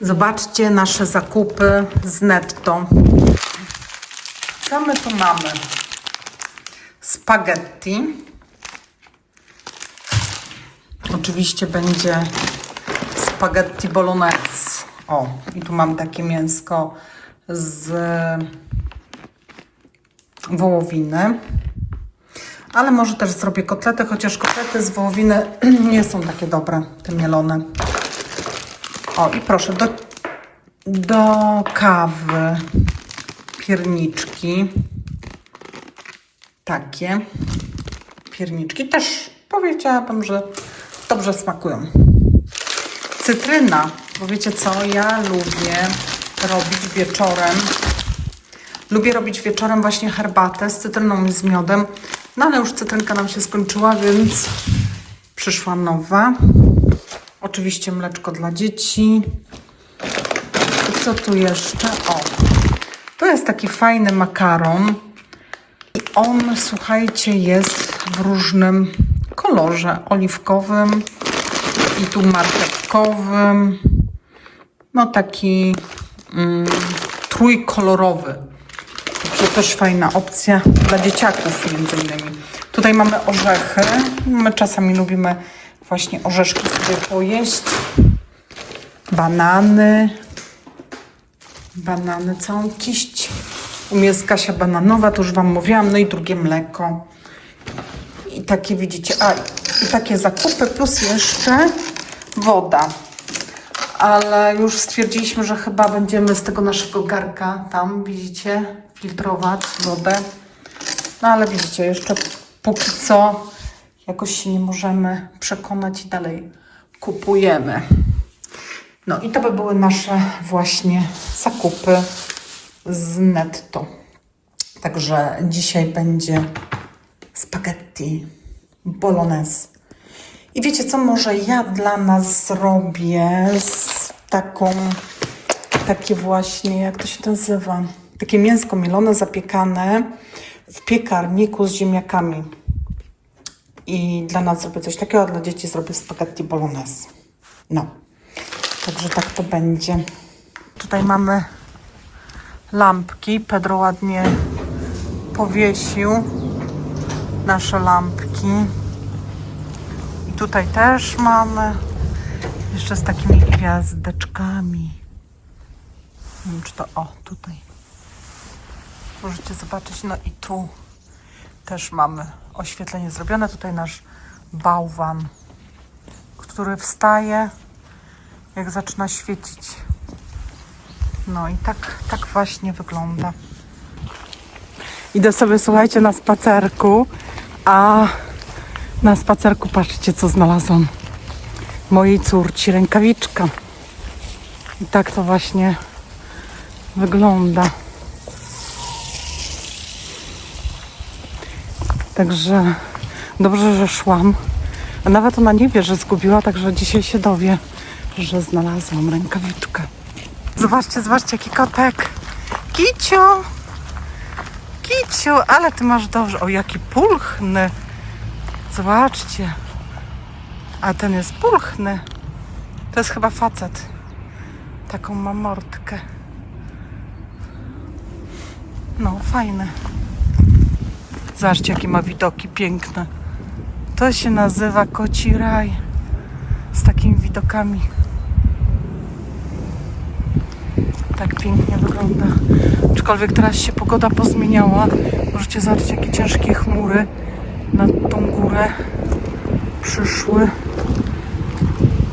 Zobaczcie nasze zakupy z netto. Co my tu mamy? Spaghetti. Oczywiście będzie spaghetti bolognese. O, i tu mam takie mięsko z wołowiny. Ale może też zrobię kotlety, chociaż kotlety z wołowiny nie są takie dobre, te mielone. O, i proszę, do, do kawy pierniczki. Takie pierniczki też powiedziałabym, że dobrze smakują. Cytryna, bo wiecie co, ja lubię robić wieczorem. Lubię robić wieczorem właśnie herbatę z cytryną i z miodem. No ale już cytrynka nam się skończyła, więc przyszła nowa. Oczywiście mleczko dla dzieci. I co tu jeszcze? O, to jest taki fajny makaron. I on, słuchajcie, jest w różnym kolorze. Oliwkowym i tu marchewkowym. No taki mm, trójkolorowy. Także też fajna opcja dla dzieciaków między innymi. Tutaj mamy orzechy. My czasami lubimy właśnie orzeszki sobie pojeść. Banany. Banany, całą kiść. U mnie jest kasia bananowa, to już Wam mówiłam. No i drugie mleko. I takie widzicie, a i takie zakupy plus jeszcze woda. Ale już stwierdziliśmy, że chyba będziemy z tego naszego garka tam, widzicie, filtrować wodę. No ale widzicie, jeszcze póki co jakoś się nie możemy przekonać i dalej kupujemy. No i to by były nasze właśnie zakupy z netto. Także dzisiaj będzie spaghetti bolognese. I wiecie co, może ja dla nas zrobię z taką, takie właśnie, jak to się nazywa? Takie mięsko mielone, zapiekane w piekarniku z ziemniakami. I dla nas zrobię coś takiego, a dla dzieci zrobię spaghetti bolognese. No, także tak to będzie. Tutaj mamy lampki. Pedro ładnie powiesił nasze lampki. I tutaj też mamy jeszcze z takimi gwiazdeczkami. Nie wiem, czy to o tutaj. Możecie zobaczyć. No i tu też mamy oświetlenie zrobione. Tutaj nasz bałwan, który wstaje, jak zaczyna świecić. No i tak, tak właśnie wygląda. Idę sobie, słuchajcie, na spacerku, a na spacerku patrzcie, co znalazłam. Mojej córci rękawiczka. I tak to właśnie wygląda. Także dobrze, że szłam. A nawet ona nie wie, że zgubiła, także dzisiaj się dowie, że znalazłam rękawiczkę. Zobaczcie, zobaczcie, jaki kotek. Kiciu! Kiciu, ale ty masz dobrze. O, jaki pulchny. Zobaczcie. A ten jest pulchny. To jest chyba facet. Taką ma mordkę. No, fajny. Zobaczcie, jakie ma widoki piękne. To się nazywa Koci Raj. Z takimi widokami. Tak pięknie wygląda. Aczkolwiek teraz się pogoda pozmieniała. Możecie zobaczyć, jakie ciężkie chmury nad tą górę przyszły.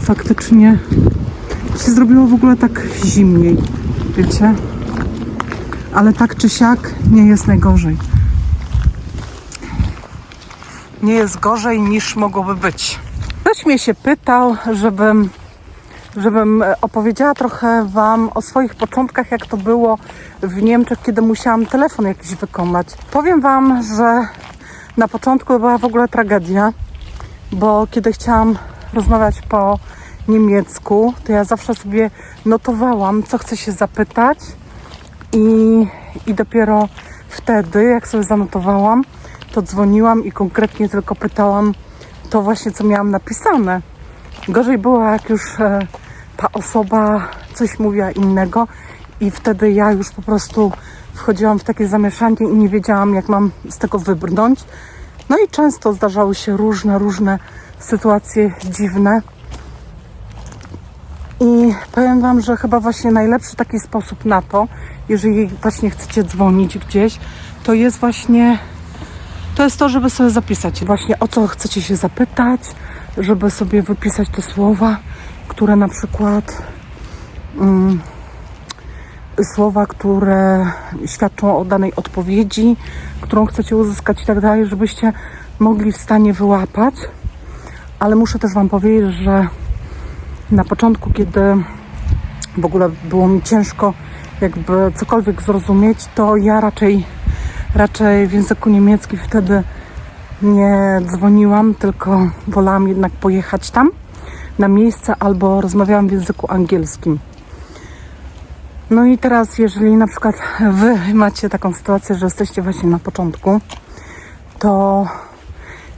Faktycznie się zrobiło w ogóle tak zimniej. Wiecie? Ale tak czy siak nie jest najgorzej. Nie jest gorzej niż mogłoby być. Ktoś mnie się pytał, żebym żebym e, opowiedziała trochę Wam o swoich początkach, jak to było w Niemczech, kiedy musiałam telefon jakiś wykonać. Powiem Wam, że na początku była w ogóle tragedia, bo kiedy chciałam rozmawiać po niemiecku, to ja zawsze sobie notowałam, co chcę się zapytać i, i dopiero wtedy, jak sobie zanotowałam, to dzwoniłam i konkretnie tylko pytałam to właśnie, co miałam napisane. Gorzej było, jak już e, ta osoba coś mówiła innego i wtedy ja już po prostu wchodziłam w takie zamieszanie i nie wiedziałam, jak mam z tego wybrnąć. No i często zdarzały się różne, różne sytuacje dziwne. I powiem Wam, że chyba właśnie najlepszy taki sposób na to, jeżeli właśnie chcecie dzwonić gdzieś, to jest właśnie to jest to, żeby sobie zapisać właśnie o co chcecie się zapytać, żeby sobie wypisać te słowa, które na przykład mm, słowa, które świadczą o danej odpowiedzi, którą chcecie uzyskać i tak dalej, żebyście mogli w stanie wyłapać. Ale muszę też Wam powiedzieć, że na początku, kiedy w ogóle było mi ciężko jakby cokolwiek zrozumieć, to ja raczej, raczej w języku niemieckim wtedy nie dzwoniłam, tylko wolałam jednak pojechać tam na miejsce albo rozmawiałam w języku angielskim. No i teraz, jeżeli na przykład wy macie taką sytuację, że jesteście właśnie na początku, to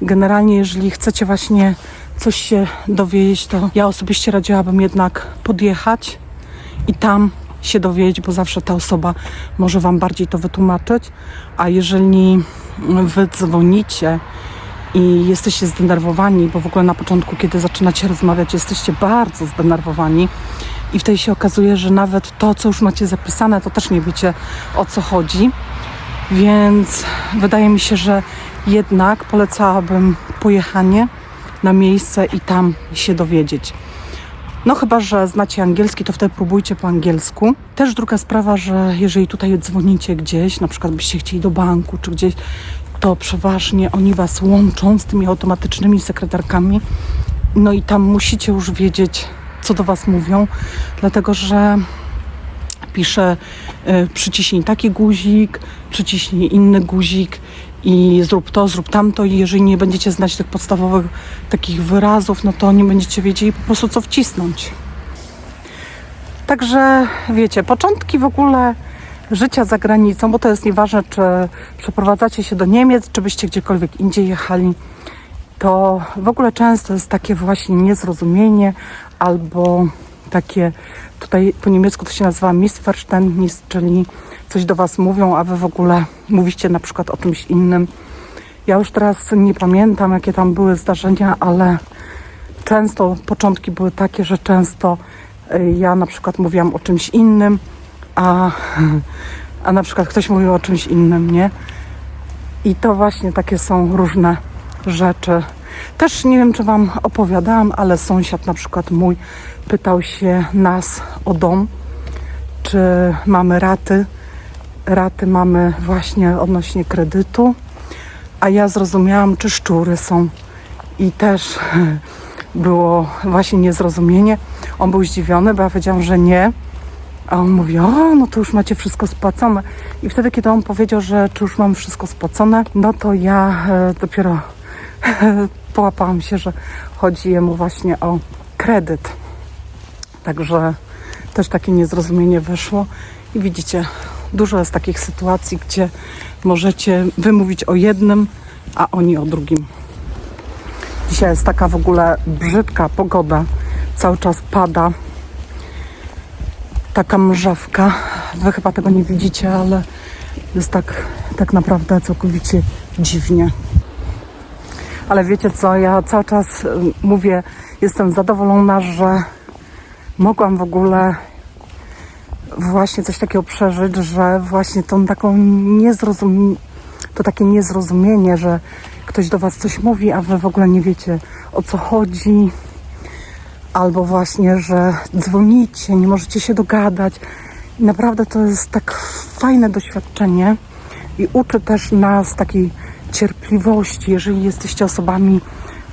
generalnie, jeżeli chcecie właśnie coś się dowiedzieć, to ja osobiście radziłabym jednak podjechać i tam się dowiedzieć, bo zawsze ta osoba może Wam bardziej to wytłumaczyć. A jeżeli Wy dzwonicie i jesteście zdenerwowani, bo w ogóle na początku, kiedy zaczynacie rozmawiać, jesteście bardzo zdenerwowani i wtedy się okazuje, że nawet to, co już macie zapisane, to też nie wiecie o co chodzi. Więc wydaje mi się, że jednak polecałabym pojechanie na miejsce i tam się dowiedzieć. No chyba, że znacie angielski, to wtedy próbujcie po angielsku. Też druga sprawa, że jeżeli tutaj dzwonicie gdzieś, na przykład byście chcieli do banku czy gdzieś, to przeważnie oni was łączą z tymi automatycznymi sekretarkami. No i tam musicie już wiedzieć, co do was mówią, dlatego że pisze y, przyciśnij taki guzik, przyciśnij inny guzik i zrób to, zrób tamto i jeżeli nie będziecie znać tych podstawowych takich wyrazów, no to nie będziecie wiedzieli po prostu co wcisnąć. Także wiecie, początki w ogóle życia za granicą, bo to jest nieważne, czy przeprowadzacie się do Niemiec, czy byście gdziekolwiek indziej jechali, to w ogóle często jest takie właśnie niezrozumienie albo takie, tutaj po niemiecku to się nazywa Missverständnis, czyli coś do Was mówią, a Wy w ogóle mówicie na przykład o czymś innym. Ja już teraz nie pamiętam, jakie tam były zdarzenia, ale często początki były takie, że często y, ja na przykład mówiłam o czymś innym, a, a na przykład ktoś mówił o czymś innym, nie? I to właśnie takie są różne rzeczy. Też nie wiem, czy Wam opowiadałam, ale sąsiad na przykład mój pytał się nas o dom, czy mamy raty. Raty mamy właśnie odnośnie kredytu, a ja zrozumiałam, czy szczury są. I też było właśnie niezrozumienie. On był zdziwiony, bo ja powiedziałam, że nie. A on mówi, o, no to już macie wszystko spłacone. I wtedy, kiedy on powiedział, że czy już mam wszystko spłacone, no to ja e, dopiero połapałam się, że chodzi jemu właśnie o kredyt. Także też takie niezrozumienie wyszło. I widzicie, dużo jest takich sytuacji, gdzie możecie wymówić o jednym, a oni o drugim. Dzisiaj jest taka w ogóle brzydka pogoda. Cały czas pada. Taka mrzawka. Wy chyba tego nie widzicie, ale jest tak, tak naprawdę całkowicie dziwnie. Ale wiecie co, ja cały czas y, mówię, jestem zadowolona, że mogłam w ogóle właśnie coś takiego przeżyć, że właśnie tą taką niezrozum... to takie niezrozumienie, że ktoś do was coś mówi, a wy w ogóle nie wiecie o co chodzi, albo właśnie, że dzwonicie, nie możecie się dogadać. Naprawdę to jest tak fajne doświadczenie i uczy też nas takiej cierpliwości, jeżeli jesteście osobami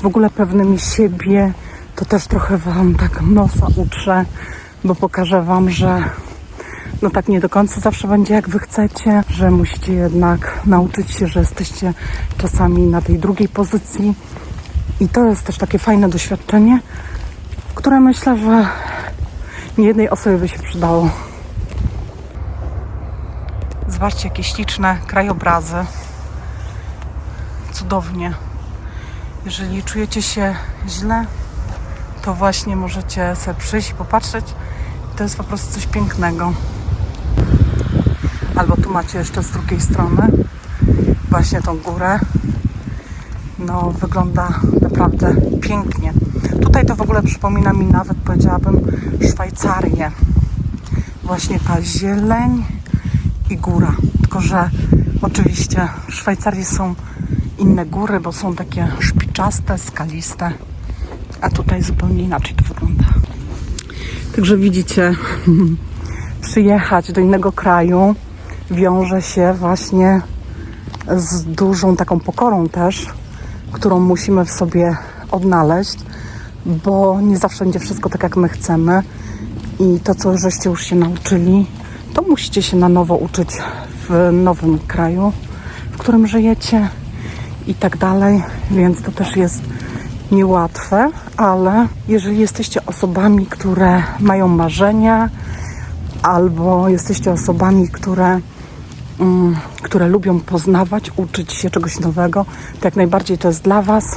w ogóle pewnymi siebie, to też trochę wam tak nosa utrzę, bo pokażę wam, że no tak nie do końca zawsze będzie jak wy chcecie, że musicie jednak nauczyć się, że jesteście czasami na tej drugiej pozycji. I to jest też takie fajne doświadczenie, które myślę, że nie jednej osobie by się przydało. Zobaczcie, jakie śliczne krajobrazy. Cudownie. Jeżeli czujecie się źle, to właśnie możecie sobie przyjść i popatrzeć. To jest po prostu coś pięknego. Albo tu macie jeszcze z drugiej strony właśnie tą górę. No, wygląda naprawdę pięknie. Tutaj to w ogóle przypomina mi nawet, powiedziałabym, Szwajcarię. Właśnie ta zieleń i góra. Tylko, że oczywiście w Szwajcarii są inne góry, bo są takie szpiczaste, skaliste, a tutaj zupełnie inaczej to wygląda. Także widzicie, przyjechać do innego kraju wiąże się właśnie z dużą taką pokorą też, którą musimy w sobie odnaleźć, bo nie zawsze będzie wszystko tak, jak my chcemy. I to, co żeście już się nauczyli, to musicie się na nowo uczyć w nowym kraju, w którym żyjecie i tak dalej, więc to też jest niełatwe, ale jeżeli jesteście osobami, które mają marzenia, albo jesteście osobami, które, które lubią poznawać, uczyć się czegoś nowego, to jak najbardziej to jest dla Was,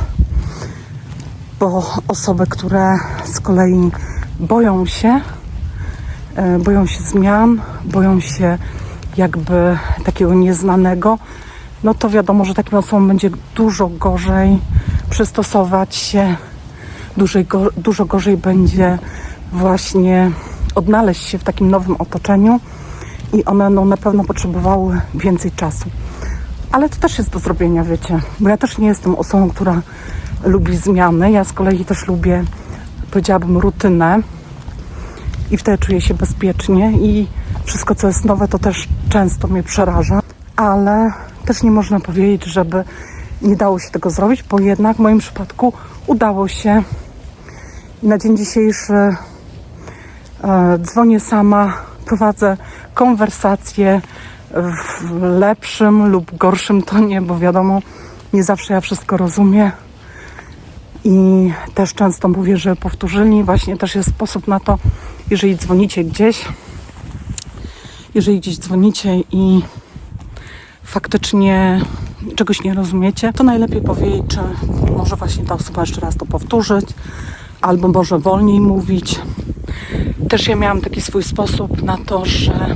bo osoby, które z kolei boją się, e, boją się zmian, boją się jakby takiego nieznanego, no to wiadomo, że takim osobom będzie dużo gorzej przystosować się, dużo, dużo gorzej będzie właśnie odnaleźć się w takim nowym otoczeniu i one no, na pewno potrzebowały więcej czasu. Ale to też jest do zrobienia, wiecie, bo ja też nie jestem osobą, która lubi zmiany. Ja z kolei też lubię, powiedziałabym, rutynę i wtedy czuję się bezpiecznie i wszystko, co jest nowe, to też często mnie przeraża, ale też nie można powiedzieć, żeby nie dało się tego zrobić, bo jednak w moim przypadku udało się. Na dzień dzisiejszy e, dzwonię sama, prowadzę konwersacje w lepszym lub gorszym tonie, bo wiadomo, nie zawsze ja wszystko rozumiem. I też często mówię, że powtórzyli. Właśnie też jest sposób na to, jeżeli dzwonicie gdzieś, jeżeli gdzieś dzwonicie i faktycznie czegoś nie rozumiecie, to najlepiej powiedzieć, czy może właśnie ta osoba jeszcze raz to powtórzyć, albo może wolniej mówić. Też ja miałam taki swój sposób na to, że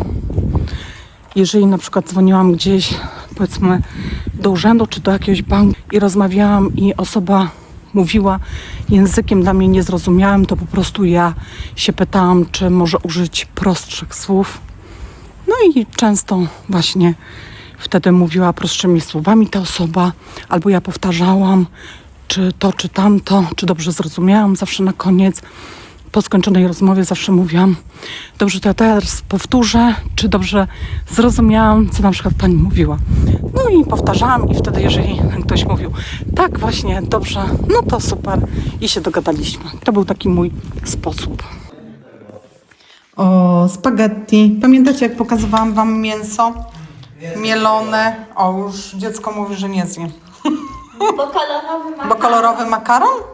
jeżeli na przykład dzwoniłam gdzieś, powiedzmy, do urzędu czy do jakiegoś banku i rozmawiałam i osoba mówiła językiem dla mnie niezrozumiałym, to po prostu ja się pytałam, czy może użyć prostszych słów. No i często właśnie wtedy mówiła prostszymi słowami ta osoba, albo ja powtarzałam, czy to, czy tamto, czy dobrze zrozumiałam. Zawsze na koniec, po skończonej rozmowie, zawsze mówiłam, dobrze, to ja teraz powtórzę, czy dobrze zrozumiałam, co na przykład pani mówiła. No i powtarzałam, i wtedy, jeżeli ktoś mówił, tak, właśnie, dobrze, no to super, i się dogadaliśmy. To był taki mój sposób. O, spaghetti. Pamiętacie, jak pokazywałam wam mięso? Mielone. O, już dziecko mówi, że nie zje. Bo kolorowy ma. Bo kolorowy makaron?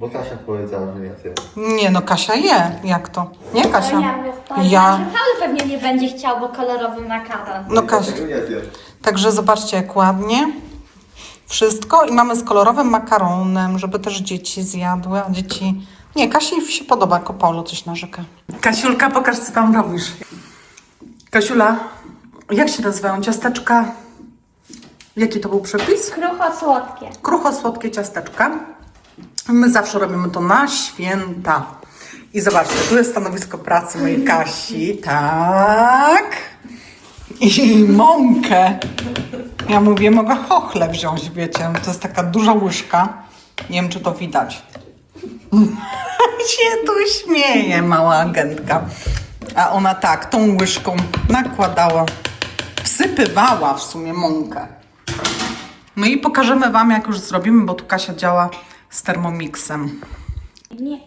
Bo Kasia powiedziała, że nie chce. Nie, no Kasia je. Jak to? Nie, Kasia? Ja, Ja. Paweł pewnie nie będzie chciał, bo kolorowy makaron. No Kasia. Tego nie zje. Także zobaczcie, jak ładnie. Wszystko i mamy z kolorowym makaronem, żeby też dzieci zjadły, a dzieci... Nie, Kasi się podoba, jako Paulo coś narzeka. Kasiulka, pokaż, co tam robisz. Kasiula, jak się nazywają ciasteczka? Jaki to był przepis? Krucho słodkie. Krucho-słodkie ciasteczka. My zawsze robimy to na święta. I zobaczcie, tu jest stanowisko pracy mojej Kasi. Tak. I mąkę. Ja mówię, mogę chochle wziąć, wiecie. To jest taka duża łyżka. Nie wiem, czy to widać. się tu śmieje, mała agentka. A ona tak, tą łyżką nakładała, wsypywała w sumie mąkę. No i pokażemy Wam, jak już zrobimy, bo tu Kasia działa z Thermomixem. Nie,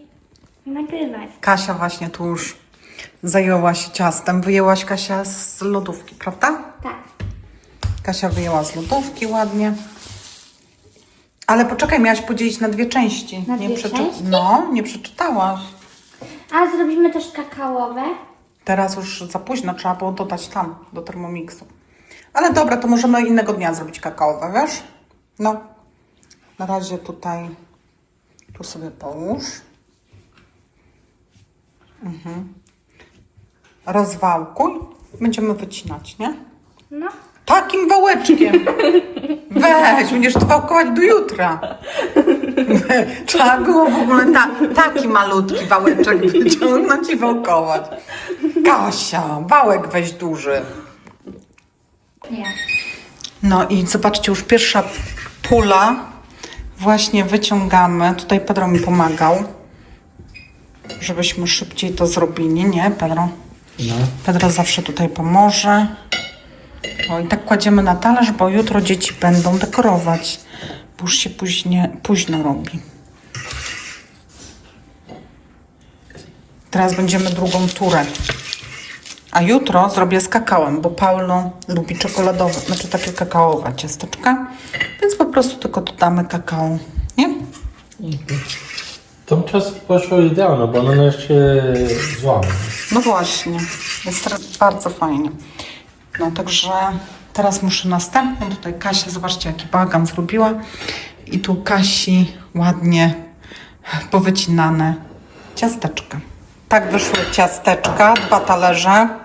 nie nagrywaj. Kasia właśnie tu już zajęła się ciastem. Wyjęłaś Kasia z lodówki, prawda? Tak. Kasia wyjęła z lodówki ładnie. Ale poczekaj, miałaś podzielić na dwie części. Na dwie części? No, nie przeczytałaś. A zrobimy też kakaowe. Teraz już za późno, trzeba było dodać tam, do Thermomixu. Ale dobra, to możemy innego dnia zrobić kakaowe, wiesz? No. Na razie tutaj, tu sobie połóż. Rozwałkuj. Będziemy wycinać, nie? No. Takim wałeczkiem. Weź, będziesz to wałkować do jutra. Trzeba było w ogóle ta, taki malutki wałeczek wyciągnąć i wałkować. Kasia, wałek weź duży. Nie. No i zobaczcie, już pierwsza pula właśnie wyciągamy. Tutaj Pedro mi pomagał, żebyśmy szybciej to zrobili, nie Pedro? No. Pedro zawsze tutaj pomoże. O i tak kładziemy na talerz, bo jutro dzieci będą dekorować, bo już się późnie, późno robi. Teraz będziemy drugą turę. A jutro zrobię z kakałem, bo Paulo lubi czekoladowe, znaczy takie kakaowe ciasteczka, więc po prostu tylko dodamy kakao, nie? To czas poszło idealnie, bo ona się złamie. No właśnie, jest teraz bardzo fajnie. No także teraz muszę następną. Tutaj Kasia, zobaczcie jaki bagan zrobiła. I tu Kasi ładnie powycinane ciasteczka. Tak wyszły ciasteczka, dwa talerze.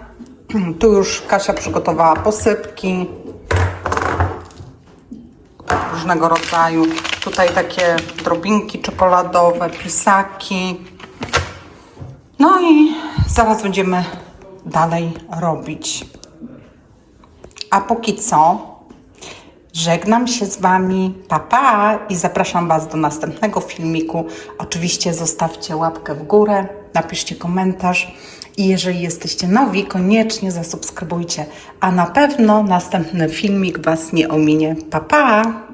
Tu już Kasia przygotowała posypki różnego rodzaju. Tutaj takie drobinki czekoladowe, pisaki. No i zaraz będziemy dalej robić. A póki co żegnam się z Wami, papa i zapraszam Was do następnego filmiku. Oczywiście zostawcie łapkę w górę, napiszcie komentarz i jeżeli jesteście nowi, koniecznie zasubskrybujcie, a na pewno następny filmik Was nie ominie. Pa, pa!